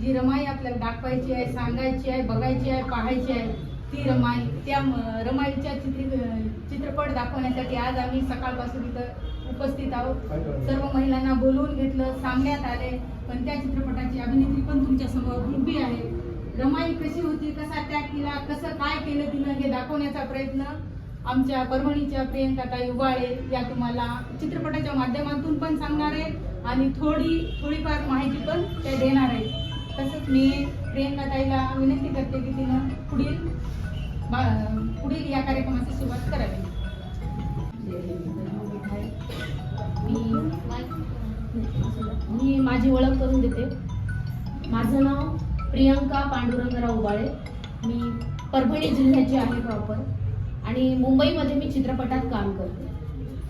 जी रमाई आपल्याला दाखवायची आहे सांगायची आहे बघायची आहे पाहायची आहे ती रमाई त्या रमाईच्या चित्र चित्रपट दाखवण्यासाठी आज आम्ही सकाळपासून इथं उपस्थित आहोत. सर्व महिलांना बोलवून घेतलं सांगण्यात आले पण त्या चित्रपटाची अभिनेत्री पण तुमच्यासमोर उभी आहे. रमाई कशी होती कसा त्याग केला कसं काय केलं तिनं हे दाखवण्याचा प्रयत्न आमच्या परभणीच्या प्रियंकाताई उबाळे या तुम्हाला चित्रपटाच्या माध्यमातून पण सांगणार आहेत आणि थोडी थोडीफार माहिती पण त्या देणार आहेत. तसंच मी प्रियंकाताईला विनंती करते की तिनं पुढील बा- पुढील या कार्यक्रमाची सुरुवात करावी. मी मी माझी ओळख करून देते. माझं नाव प्रियंका पांडुरंगराव उबाळे. मी परभणी जिल्ह्याची आहे प्रॉपर. आणि मुंबईमध्ये मी चित्रपटात काम करते.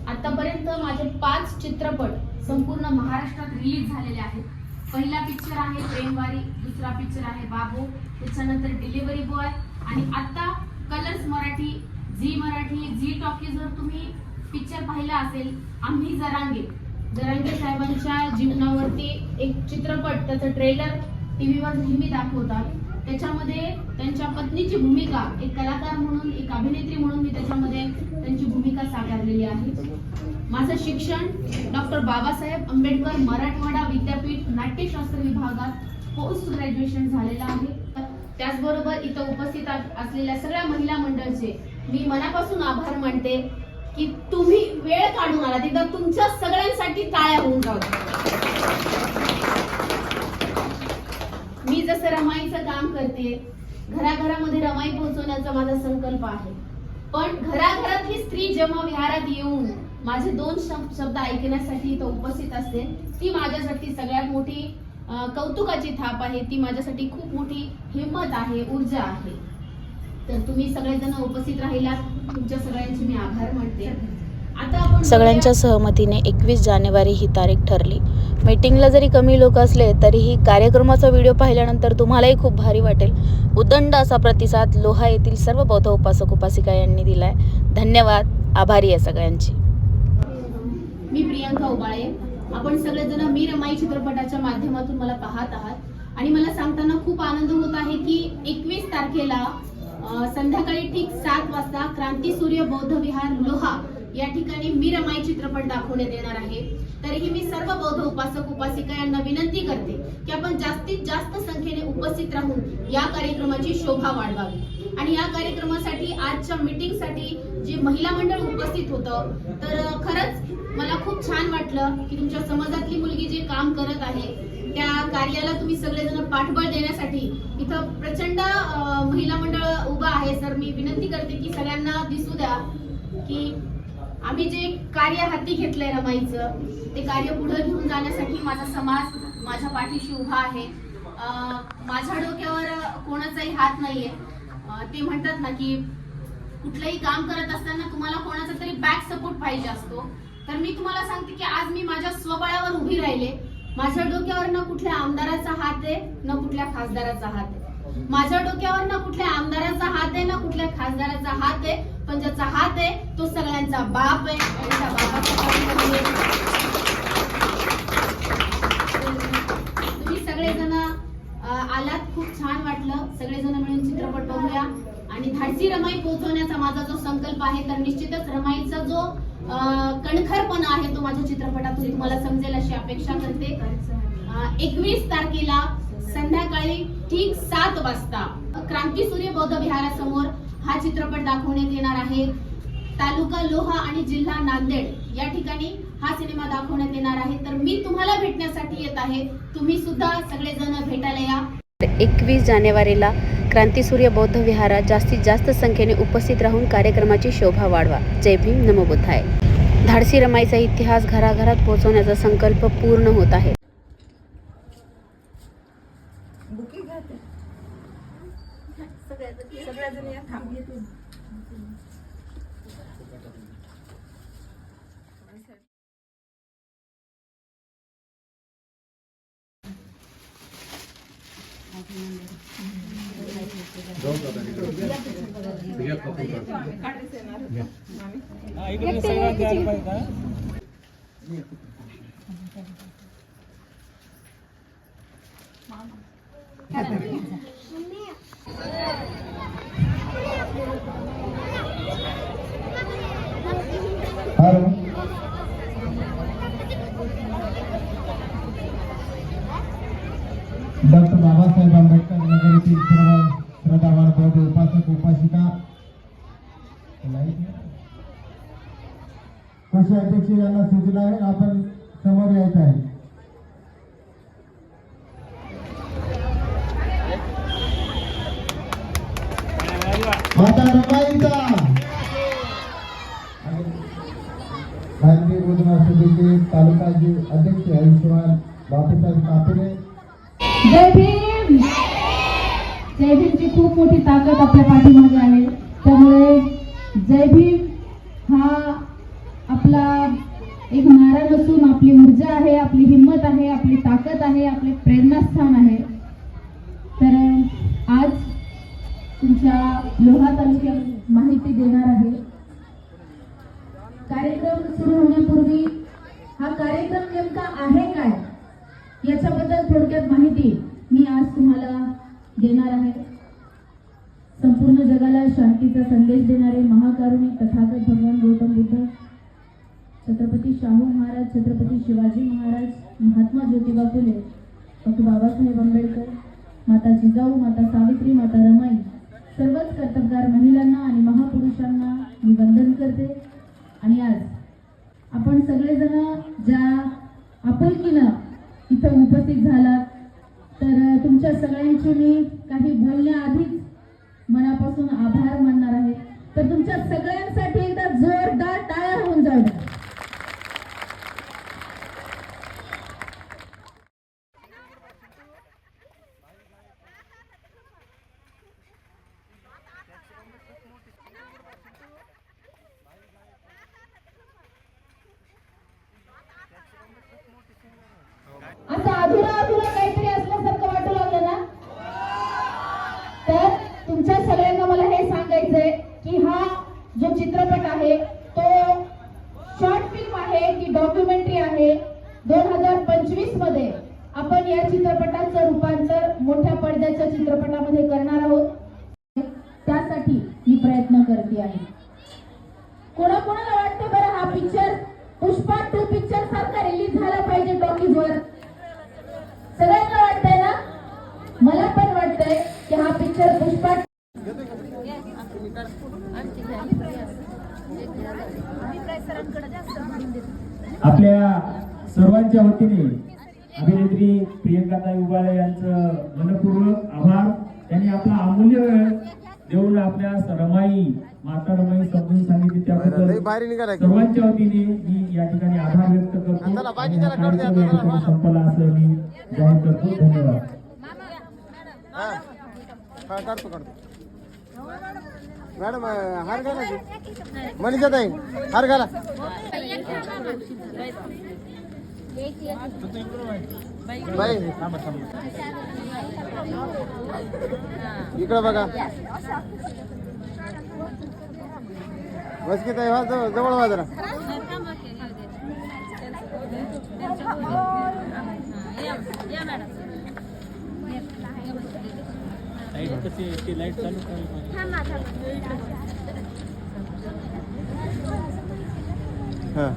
आतापर्यंत माझे पाच चित्रपट संपूर्ण महाराष्ट्रात रिलीज झालेले आहेत. पहिला पिक्चर आहे प्रेमवारी दुसरा पिक्चर आहे बाबू त्याच्यानंतर डिलिव्हरी बॉय आणि आता Colors Marathi Zee Marathi Zee Talkies जर तुम्ही पिक्चर पाहिला असेल आम्ही जरांगे. जरांगे साहेबांच्या जीवनावरती एक चित्रपट त्याचं ट्रेलर टीव्हीवर नेहमी दाखवतात त्याच्यामध्ये त्यांच्या पत्नीची भूमिका एक कलाकार म्हणून एक अभिनेत्री म्हणून मी त्याच्यामध्ये त्यांची भूमिका साकारलेली आहे. माझं शिक्षण डॉक्टर बाबासाहेब आंबेडकर मराठवाडा विद्यापीठ नाट्यशास्त्र विभागात पोस्ट ग्रॅज्युएशन झालेलं आहे. त्याचबरोबर इथं उपस्थित असलेल्या सगळ्या महिला मंडळचे मी मनापासून आभार मानते की तुम्ही वेळ काढून आला. तिथं तुमच्या सगळ्यांसाठी टाळ्या होऊन जाऊ मी जसं रमाईचं काम करते घराघरामध्ये रमाई पोहोचवण्याचा माझा संकल्प आहे. पण घराघरातली स्त्री जेव्हा विहारात येऊन माझे दोन शब- शब्द ऐकण्यासाठी इथं उपस्थित असते ती माझ्यासाठी सगळ्यात मोठी कौतुकाची थाप आहे. ती माझ्यासाठी खूप मोठी हिंमत आहे ऊर्जा आहे. तर तुम्ही सगळेजण उपस्थित राहिलात. तुमच्या सगळ्यांचे मी आभार मानते. आता आपण सगळ्यांच्या सहमतीने एकवीस जानेवारी ही तारीख ठरली. मीटिंगला जरी कमी लोक असले तरीही कार्यक्रमाचा व्हिडिओ पाहिल्यानंतर तुम्हालाही खूप भारी वाटेल. उदंड असा प्रतिसाद लोहा येथील सर्व बौद्ध उपासक उपासिका यांनी दिला आहे धन्यवाद. आभारी आहे सगळ्यांची. मी प्रियांका उबाळे. आपण सगळेजण मी रमाई चित्रपटाच्या माध्यमातून मला पाहत आहात. आणि मला सांगताना खूप आनंद होत आहे की एकवीस तारखेला अं, संध्याकाळी ठीक सात वाजता क्रांती सूर्य बौद्ध विहार लोहा या ठिकाणी मी रमाई चित्रपट दाखवण्यात येणार आहे. तरीही मी सर्व बौद्ध उपासक उपासिका यांना विनंती करते की आपण जास्तीत जास्त संख्येने उपस्थित राहून या कार्यक्रमाची शोभा वाढवावी. आणि या कार्यक्रमासाठी आजच्या मीटिंगसाठी जे महिला मंडळ उपस्थित होतं तर खरंच मला खूप छान वाटलं की तुमच्या समाजातली मुलगी जे काम करत आहे त्या कार्याला तुम्ही सगळेजण पाठबळ देण्यासाठी इथं प्रचंड महिला मंडळ उभं आहे सर. मी विनंती करते की सगळ्यांना दिसू द्या की आम्ही जे कार्य हाती घेतलंय रमाईचं ते कार्य पुढे घेऊन जाण्यासाठी माझा समाज माझ्या पाठीशी उभा आहे. माझ्या डोक्यावर कोणाचाही हात नाहीये. ते म्हणतात ना की कुठलंही काम करत असताना तुम्हाला कोणाचा तरी बॅक सपोर्ट पाहिजे असतो. तर मी तुम्हाला सांगते की आज मी माझ्या स्वबळावर उभी राहिले. माझ्या डोक्यावर ना कुठल्या आमदाराचा हात आहे ना कुठल्या खासदाराचा हात आहे. माझ्या डोक्यावर ना कुठल्या आमदाराचा हात आहे ना कुठल्या खासदाराचा हात आहे पण ज्याचा हात आहे तो सगळ्यांचा बाप आहे. आणि त्या बापाचा म्हणजे तुम्ही सगळेजण आलात. खूप छान वाटलं. सगळेजण मिळून चित्रपट बघूया. आणि धाडसी रमाई पोहोचवण्याचा माझा जो संकल्प आहे तर निश्चितच रमाईचा जो कणखरपणा आहे तो माझ्या चित्रपटातून तुम्हाला समजेल अशी अपेक्षा करते. एकवीस तारखेला संध्याकाळी ठीक सात वाजता क्रांती सूर्य बौद्ध विहारासमोर हा चित्रपट दाखवण्यात येणार आहे. तालुका लोहा आणि जिल्हा नांदेड या ठिकाणी हा सिनेमा दाखवण्यात येणार आहे. तर मी तुम्हाला भेटण्यासाठी येत आहे. तुम्ही सुद्धा सगळेजण भेटायला या. एकवीस जानेवारीला क्रांतीसूर्य बौद्ध विहारात जास्तीत जास्त संख्येने उपस्थित राहून कार्यक्रमाची शोभा वाढवा. जय भीम नमोबुद्धाय धाडसी रमाईचा इतिहास घराघरात पोहोचवण्याचा संकल्प पूर्ण होत आहे. सगळ्याजण या थांब हॅलो डॉक्टर बाबासाहेब आंबेडकर नगर येथील सर्व श्रद्धावान उपासक उपासिका कृषी अध्यक्ष यांना सूचना आहे. आपण समोर यायचं आहे. माता रमाईचा भारतीय बोधना सभेचे तालुकाचे अध्यक्ष आयुष्यमान बापूसाहेब कापरे. जय भीम! जय खूप मोठी ताकद आपल्या पाठीमागे आहे. त्यामुळे जय भीम हा आपला एक नारा नसून आपली ऊर्जा आहे आपली हिंमत आहे आपली ताकद आहे आपले प्रेरणास्थान आहे. तर आज तुमच्या लोहा तालुक्यात माहिती देणार आहे. कार्यक्रम सुरू होण्यापूर्वी हा कार्यक्रम नेमका आहे काय? याच्याबद्दल थोडक्यात माहिती मी आज तुम्हाला देणार आहे. संपूर्ण जगाला शांतीचा संदेश देणारे महाकारुणिक तथागत भगवान गौतम बुद्ध छत्रपती शाहू महाराज छत्रपती शिवाजी महाराज महात्मा ज्योतिबा फुले डॉक्टर बाबासाहेब आंबेडकर माता जिजाऊ माता सावित्री माता रमाई सर्वच कर्तबगार महिलांना आणि महापुरुषांना तर तुमच्या सगळ्यांसाठी एकदा जोरदार टाळ्या होऊन जाऊ द्या. असं अधुरा अधुरा काहीतरी असल्यासारखं वाटू लागलं ना तर तुमच्या सगळ्यांना मला हे सांगायचंय की हा जो चित्रपट आहे तो शॉर्ट फिल्म आहे की डॉक्युमेंटरी आहे दोन हजार पंचवीसमध्ये आपण या चित्रपटाचं रूपांतर मोठ्या पडद्याच्या चित्रपटामध्ये करणार आहोत. त्यासाठी मी प्रयत्न करते आहे. कोणाकोणाला वाटतं बरं हा पिक्चर पुष्पा टू पिक्चर सारखा रिलीज झाला पाहिजे टॉकीज वर सगळ्यांना वाटतंय ना? मला पण वाटतंय की हा पिक्चर पुष्पा आपल्या सर्वांच्या वतीने अभिनेत्री प्रियंकाताई उबाळे यांचं मनपूर्वक आभार. त्यांनी आपला अमूल्य वेळ देऊन आपल्या रमाई माता रमाई समजून सांगितली. त्याबद्दल सर्वांच्या वतीने मी या ठिकाणी आभार व्यक्त करतो. संपला असं मी जाहीर करतो. धन्यवाद. मॅडम हार घाला मनीषा ताई हार घाला. बाई. इकडं बघा. बस की ताई हा जवळ जवळ लाइट चालू हा.